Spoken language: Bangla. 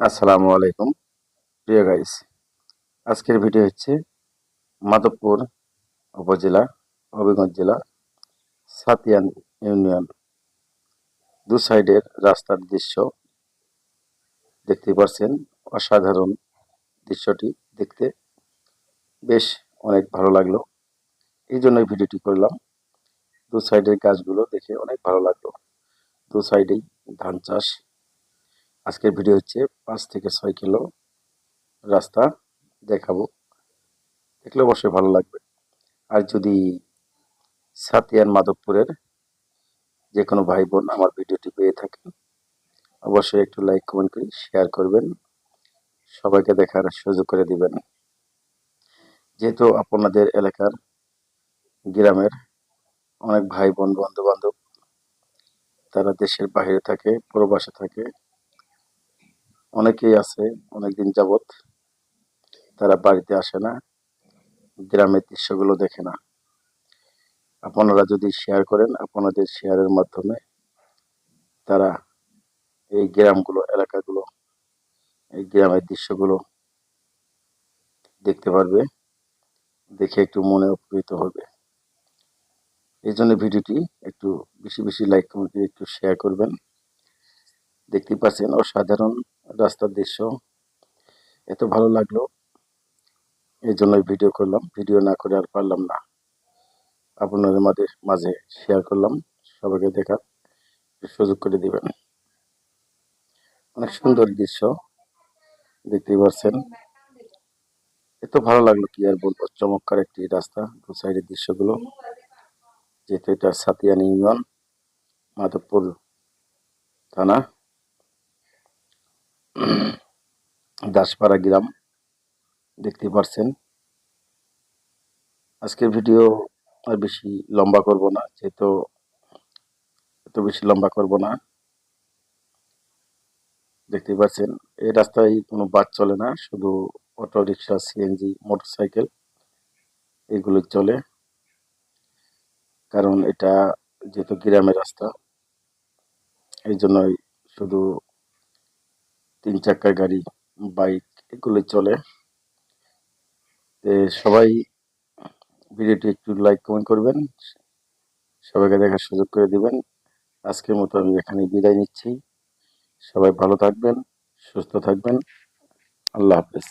আসসালামু আলাইকুম। প্রিয় গাইস আজকের ভিডিও হচ্ছে মাধবপুর উপজেলা, হবিগঞ্জ জেলা, সাতিয়ান ইউনিয়ন। দু সাইডের রাস্তার দৃশ্য দেখতে পাচ্ছেন অসাধারণ দৃশ্যটি দেখতে বেশ অনেক ভালো লাগল। এই জন্যই ভিডিওটি করলাম। দু সাইডের গাছগুলো দেখে অনেক ভালো লাগল। দু সাইডেই ধান চাষ আজকের ভিডিও হচ্ছে পাঁচ থেকে ছয় কিলো রাস্তা দেখাবো। দেখলে অবশ্যই ভালো লাগবে। আর যদি সাতিয়ান মাধবপুরের যে কোনো ভাই বোন আমার ভিডিওটি পেয়ে থাকেন অবশ্যই একটু লাইক কমেন্ট করে শেয়ার করবেন। সবাইকে দেখার সুযোগ করে দিবেন। যেহেতু আপনাদের এলাকার গ্রামের অনেক ভাই বোন বন্ধু বান্ধব তারা দেশের বাইরে থাকে, প্রবাসে থাকে অনেকেই আছে, অনেকদিন যাবৎ। তারা বাড়িতে আসে না, গ্রামের দৃশ্যগুলো দেখে না। আপনারা যদি শেয়ার করেন, আপনাদের শেয়ারের মাধ্যমে তারা এই গ্রামগুলো, এলাকাগুলো, এই গ্রামের দৃশ্যগুলো দেখতে পারবে, দেখে একটু মনে উপকৃত হবে। এই জন্য ভিডিওটি একটু বেশি বেশি লাইক কমেন্ট একটু শেয়ার করবেন। দেখতে পাচ্ছেন অসাধারণ রাস্তার দৃশ্য। এত ভালো লাগল। এই জন্যই ভিডিও করলাম। ভিডিও না করে আর পারলাম না। আপনাদের মাঝে মাঝে শেয়ার করলাম। সবাইকে দেখার সুযোগ করে দিবেন। অনেক সুন্দর দৃশ্য দেখতেই পাচ্ছেন এত ভালো লাগল কি আর বলব? চমৎকার একটি রাস্তা, দু সাইডের দৃশ্যগুলো। যেহেতু এটা সাতিয়ান ইউনিয়ন, মাধবপুর থানা। দাসপাড়া গ্রাম দেখতে পারছেন। আজকের ভিডিও আর বেশি লম্বা করব না, যেহেতু এত বেশি লম্বা করব না। দেখতে পাচ্ছেন এই রাস্তায় কোনো বাস চলে না, শুধু অটো রিক্সা সিএনজি, মোটরসাইকেল এগুলো চলে। কারণ এটা যেহেতু গ্রামের রাস্তা, এই জন্যই শুধু তিন চাকার গাড়ি, বাইক এগুলো চলে। সবাই ভিডিওটি একটু লাইক কমেন্ট করবেন। সবাইকে দেখার সুযোগ করে দিবেন। আজকের মতো আমি এখানে বিদায় নিচ্ছি। সবাই ভালো থাকবেন, সুস্থ থাকবেন। আল্লাহ হাফেজ।